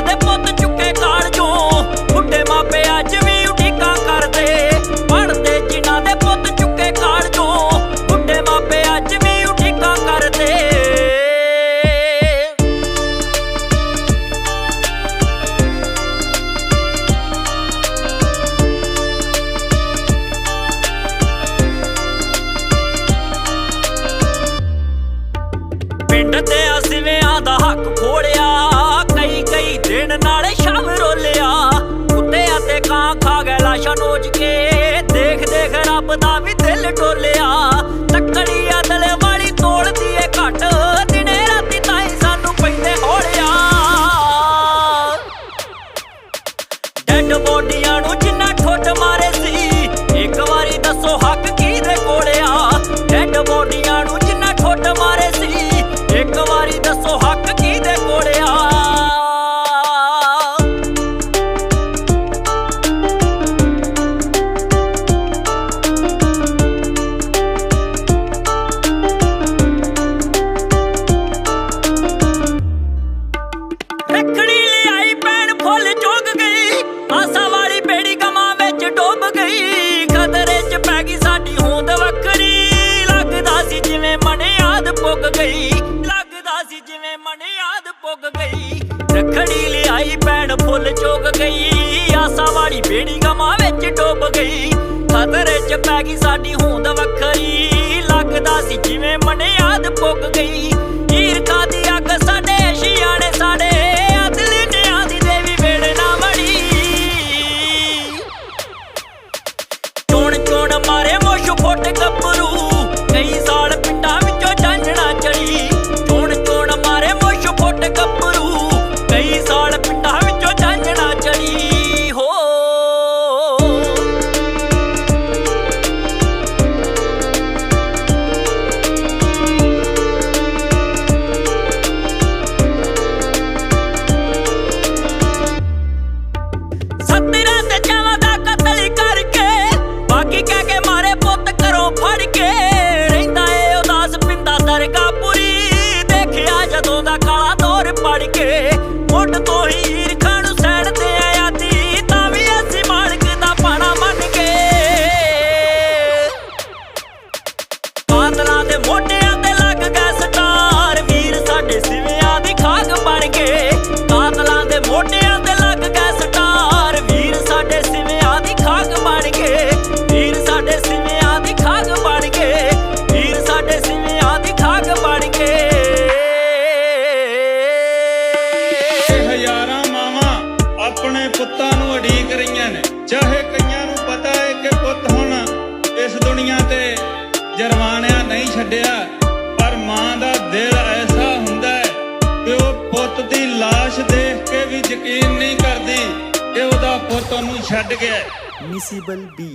ਦੇ ਪੁੱਤ ਚੁੱਕੇ ਕਾਲਜੋਂ ਬੁੱਢੇ ਮਾਪੇ ਅੱਜ ਵੀ ਉਡੀਕਾਂ ਕਰਦੇ। ਪੜਦੇ ਜਿਨ੍ਹਾਂ ਦੇ ਪੁੱਤ ਚੁੱਕੇ ਕਾਲਜੋਂ ਬੁੱਢੇ ਮਾਪੇ ਅੱਜ ਵੀ ਉਡੀਕਾਂ ਕਰਦੇ। ਪਿੰਡ ਤੇ ਅਸੀਂ ਵਿਆਹ ਦਾ ਹੱਕ ਖੋਲਿਆ। ਓਏ ਸ਼ਾਮ ਰੋਲਿਆ। ਕੁੱਤੇ ਅਤੇ ਕਾਂ ਖਾ ਗਏ ਲਾਸ਼ਾਂ ਨੋਚ ਕੇ। ਦੇਖ ਦੇਖ ਰੱਬ ਦਾ ਵੀ ਦਿਲ ਟੋਲੇ ਗਈ। ਲੱਗਦਾ ਸੀ ਜਿਵੇਂ ਮਨ ਯਾਦ ਪੁੱਗ ਗਈ। ਰਖੜੀ ਲਿਆਈ ਪੈਣ ਫੁੱਲ ਚੋਗ ਗਈ। ਆਸਾ ਵਾਲੀ ਬੇੜੀ ਗਮਾ ਵਿੱਚ ਡੋਬ ਗਈ। ਖਤਰੇ 'ਚ ਪੈ ਗਈ ਸਾਡੀ ਹੋਂਦ ਵੱਖਰੀ। ਲੱਗਦਾ ਸੀ ਜਿਵੇਂ ਮਨ ਯਾਦ ਪੁੱਗ ਗਈ। ਪੜ ਕੇ ਮੁੱਢ ਤੋਂ ਹੀ ਪੁੱਤਾਂ ਨੂੰ ਉਡੀਕ ਰਹੀਆਂ ਨੇ। ਚਾਹੇ ਕਈਆਂ ਨੂੰ ਪਤਾ ਹੈ ਕਿ ਪੁੱਤ ਹੁਣ ਇਸ ਦੁਨੀਆ ਤੇ ਜਰਮਾਨਿਆ ਨਹੀਂ ਛੱਡਿਆ, ਪਰ ਮਾਂ ਦਾ ਦਿਲ ਐਸਾ ਹੁੰਦਾ ਹੈ ਕਿ ਉਹ ਪੁੱਤ ਦੀ ਲਾਸ਼ ਦੇਖ ਕੇ ਵੀ ਯਕੀਨ ਨਹੀਂ ਕਰਦੀ ਕਿ ਉਹਦਾ ਪੁੱਤ ਉਹਨੂੰ ਛੱਡ ਗਿਆ ਮਿਸੀਬਲ ਬੀ